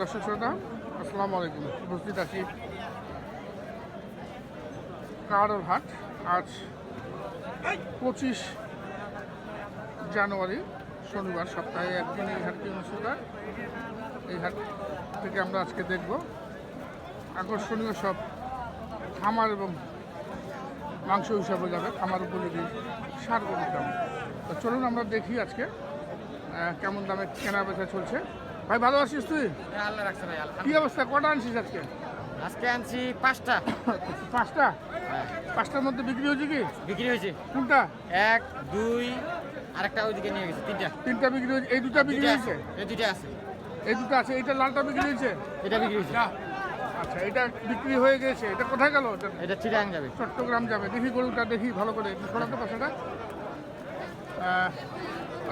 দর্শক শ্রোতা, আসসালামু আলাইকুম। উপস্থিত আছি কারোর হাট আজ পঁচিশ জানুয়ারি, শনিবার, সপ্তাহে একদিন এই হাটটি অনুষ্ঠিত। এই হাট থেকে আমরা আজকে দেখব আকর্ষণীয় সব খামার এবং মাংস হিসাবে যাবে। খামার উপযোগী সার গরুর দাম। তো চলুন আমরা দেখি আজকে কেমন দামে কেনা বেচা চলছে। ভাই ভালো আছিস তুই? হ্যাঁ, আল্লাহ রাখছে ভাই কি অবস্থা? কটা আনছিস আজকে? আজকে আনছি পাঁচটা। পাঁচটা? হ্যাঁ, পাঁচটার মধ্যে বিক্রি হয়েছে কি? বিক্রি হয়েছে। কোনটা? এক দুই আরেকটা ওইদিকে নিয়ে গেছে তিনটা। তিনটা বিক্রি হয়েছে। এই দুটা বিক্রি হয়েছে? এই দুটা আছে। এই দুটো আছে এইটা লালটা বিক্রি হয়েছে? এটা বিক্রি হয়েছে। আচ্ছা এটা বিক্রি হয়ে গেছে। এটা কোথায় গেল? এটা এটা চিরাং যাবে। চট্টগ্রাম যাবে। দেখি গরুটা দেখি ভালো করে। সরাতে পারছে না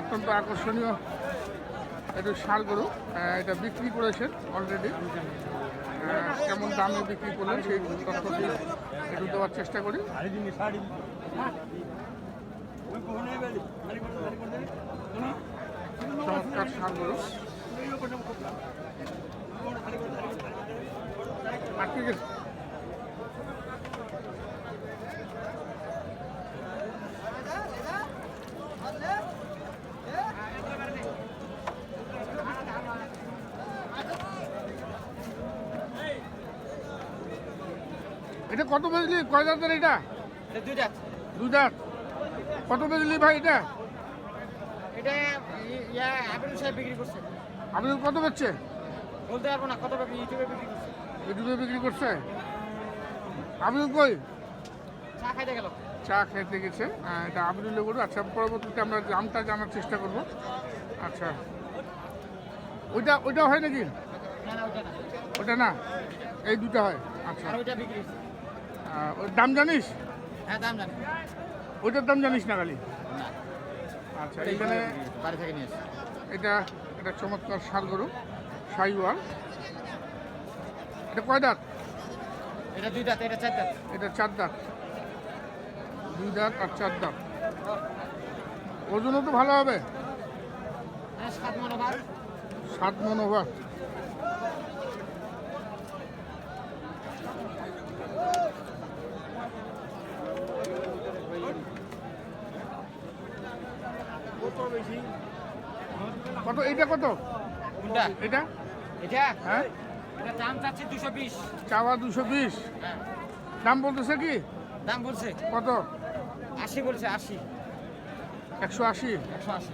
অত্যন্ত আকর্ষণীয়। একটু সার গরু এটা বিক্রি করেছেন অলরেডি কেমন দামে বিক্রি করলেন সেই তথ্যটি একটু দেওয়ার চেষ্টা করি। চমৎকার সার গরু। আর ঠিক এটা কত বেজলি? কয় দাঁতের এটা? দুই দাঁত। কত বেজলি ভাই এটা? এটা ইয়া সাহেব বিক্রি করছে। আপনি কত বেচছে? বলতে পারব না কত ইউটিউবে বিক্রি করছে। ইউটিউবে বিক্রি করছে? আপনি কই? চা খাইতে গেল। চা খেতে গেছে। এটা আবিরুল্লাহ গরু। আচ্ছা পরবর্তীতে আমরা দামটা জানার চেষ্টা করব। আচ্ছা। ওইটা ওইটা হয় নাকি? ওটা না এই দুটো হয়। আচ্ছা। ওইটা বিক্রি ওর দাম জানিস? হ্যাঁ দাম জানি। ওইটার দাম জানিস না খালি? আচ্ছা এখানে বাড়ি থেকে নিয়ে এটা এটা চমৎকার সার গরু সাইওয়াল। এটা কয় দাঁত? এটা দুই দাঁত এটা চার দাঁত। এটা চার দাঁত। দুই দাঁত আর চার দাঁত। ওজনও তো ভালো হবে। হ্যাঁ সাত মনোভাব সাত মন কত? এটা কত? কোনটা? এটা এটা? হ্যাঁ? এটা দাম চাচ্ছি দুশো বিশ। চাওয়া দুশো বিশ। হ্যাঁ। দাম বলতেছে কি? দাম বলছে। কত? আশি বলছে আশি। একশো আশি। একশো আশি।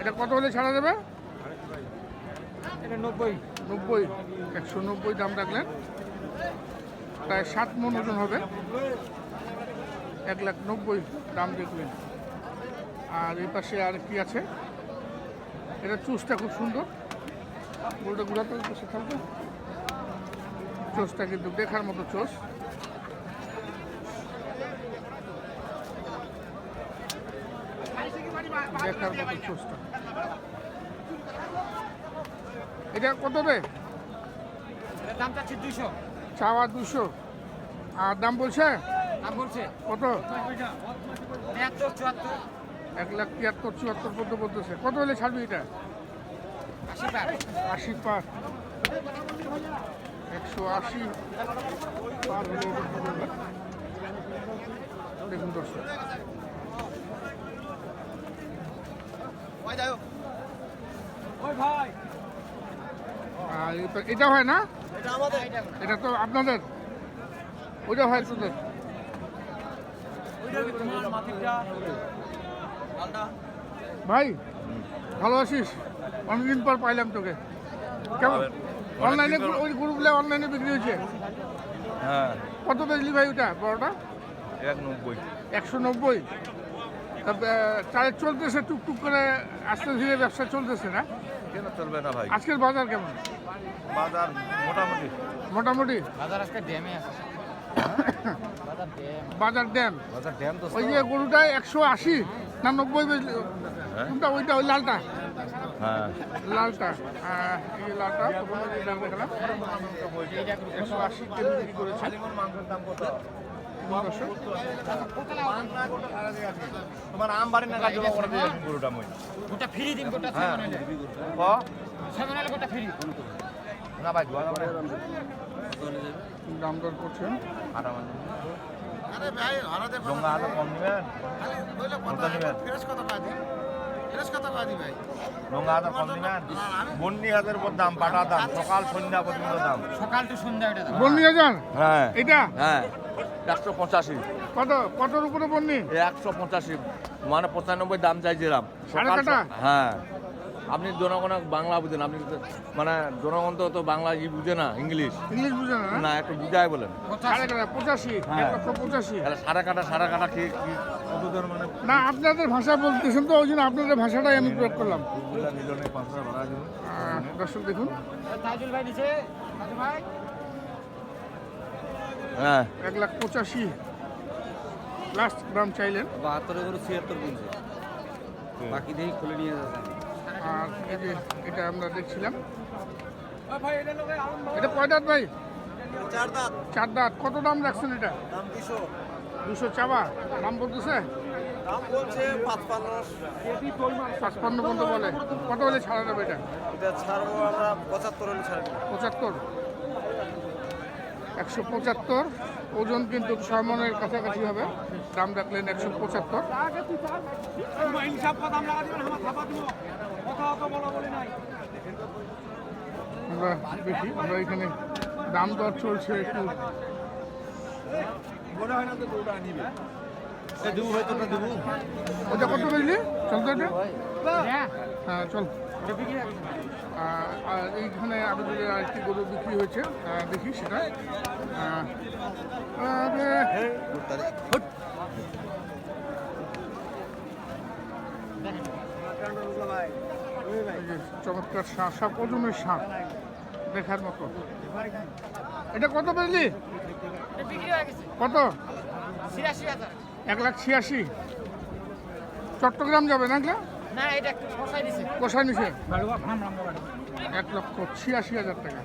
এটা কত হলে ছাড়া যাবে এটা নব্বই। নব্বই। একশো নব্বই দাম রাখলেন। প্রায় সাত মন ওজন হবে। এক লাখ নব্বই দাম দেখলেন। আর এই পাশে আর কি আছে? এটা চুসটা খুব সুন্দর। গোলটা ঘুরাতে ওই পাশে থাকবে। চোষটা কিন্তু দেখার মতো চোষ। দেখার মতো চোষটা। এটা কত রে? দাম চাচ্ছি দুইশো। চাওয়া দুশো আর দাম বলছে? দাম বলছে। কত? চুয়াত্তর। এক লাখ তিয়াত্তর, চুয়াত্তর পর্যন্ত বলতেছে। কত হলে ছাড়বি এটা? আশি পার। একশো আশি পার? দেখুন দর্শক। এটা- হয় না? এটা তো আপনাদের? ওইটা হয় তোদের। ভাই ভালো আছিস? অনেকদিন পর পাইলাম তোকে। কেমন? অনলাইনে ওই গ্রুপগুলো অনলাইনে বিক্রি হয়েছে? হ্যাঁ। কত বেচলি ভাই ওটা বড়টা? এক নব্বই। একশো নব্বই চালের চলতেছে টুকটুক করে আস্তে ধীরে ব্যবসা চলতেছে না? কেন চলবে না ভাই? আজকের বাজার কেমন? বাজার মোটামুটি। মোটামুটি? বাজার আজকে ড্যামে আছে। বাজার ড্যাম। বাজার ড্যাম তো ওই যে গরুটায় একশো আশি না নব্বই হ্যাঁ? কোনটা? ওইটা ওই লালটা। হ্যাঁ। লালটা। আহ, এই লালটা। প্রথমে এই একশো আশি বিক্রি করেছে। তোমার আম বাড়ি না কাজে গরুটা মই গোটা ফ্রি দিন গোটা হ্যাঁ গোটা ফ্রি। না ভাই ধোয়া যাবে দাম দর করছেন? আটা মানে আরে ভাই হরাতে জঙ্গা আটা কম নেবেন কত নেবেন? ফেরেস কত কাদি ফেরেস কত কাদি ভাই? জঙ্গা কম নেবেন বন্নি হাজার উপর দাম পাটা দাম সকাল সন্ধ্যা পর্যন্ত দাম। সকাল টু সন্ধ্যা এটা বন্নি হাজার? হ্যাঁ। এটা? হ্যাঁ। একশো পঁচাশি। কত? কতর উপরে বন্নি? একশো পঁচাশি। মানে পঁচানব্বই দাম চাইছিলাম। হ্যাঁ। আপনি জনগণ বাংলা বুঝেন আপনি তো- মানে জনগণ তো তো বাংলা ই বুঝে না ইংলিশ। ইংলিশ বুঝে না না? না একটু বুঝায় বলেন। সাড়ে কাটা পঁচাশি হ্যাঁ। পঁচাশি। তাহলে সারা কাটা সারা কাটা কি মানে? না আপনাদের ভাষা বলতেছেন তো ওই জন্য আপনাদের ভাষাটাই আমি প্রয়োগ করলাম। আহ, দর্শক দেখুন। তাজুল ভাই দিছে তাজুল ভাই। হ্যাঁ। এক লাখ পঁচাশি। লাস্ট দাম চাইলেন। বাহাত্তর করে ছিয়াত্তর কিনছে। বাকি দেখি খুলে নিয়ে যাচ্ছে। আর এই যে এটা আমরা দেখছিলাম। এটা কয় দাঁত ভাই? চার দাঁত। চার দাঁত। কত দাম রাখছেন এটা? দাম দুশো। দুশো চাবা দাম বলতেছে? দাম বলছে পাঁচপান্ন। পাঁচপান্ন পর্যন্ত বলে। কত হলে ছাড়া যাবে এটা? এটা ছাড়বো আমরা পঁচাত্তর হলে ছাড়বো। পঁচাত্তর। একশো পঁচাত্তর। ওজন কিন্তু ছয় মনের কাছাকাছি হবে। দাম রাখলেন একশো পঁচাত্তর। আমরা দেখি আমরা এখানে দাম দর চলছে একটু। দেবো হয়তো না দেবো ওটা কত বুঝলি চল তো এটা। হ্যাঁ চল। এইখানে আবেদনের আরেকটি গরু বিক্রি হয়েছে দেখি সেটা আহ, আরে, এই যে চমৎকার শাক সব ওজনের শাক দেখার মতো। এটা কত বুঝলি এটা বিক্রি হয়ে গেছে। কত? এক লাখ ছিয়াশি। চট্টগ্রাম যাবে না এগুলা? না এটা একটু ফসাই দিছে। কোষায় নিছে? এক লক্ষ ছিয়াশি হাজার টাকা।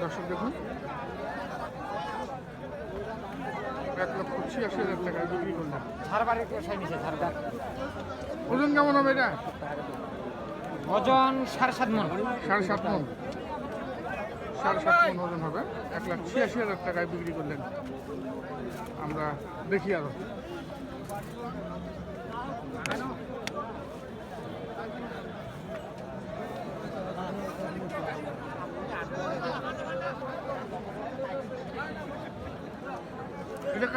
দর্শক দেখুন এক লক্ষ ছিয়াশি হাজার টাকা বিক্রি করলেন ওজন কেমন হবে এটা? ওজন সাড়ে সাত মন। সাড়ে সাত মন। সাড়ে সাত মন ওজন হবে। এক লাখ ছিয়াশি হাজার টাকায় বিক্রি করলেন। আমরা দেখি আরও। এটা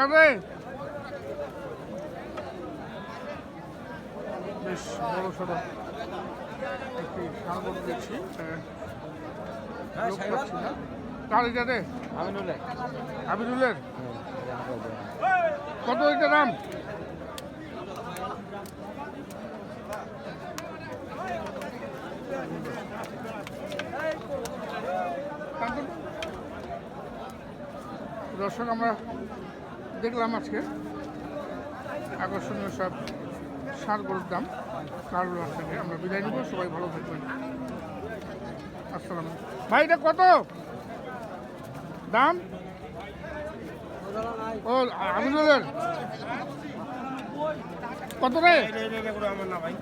বেশ বড় সড়ো। একটি সাগর দেখছি না। কার এটা রে? আবিদুলের কত এটা দাম? দর্শক আমরা দেখলাম আজকে। আকর্ষণীয় সব সার গরুর দাম। কারোর থেকে আমরা বিদায় নিব। সবাই ভালো থাকবেন। আসসালাম ভাই এটা কত? দাম? ও আমিনুলের কত রে? আমার না ভাই।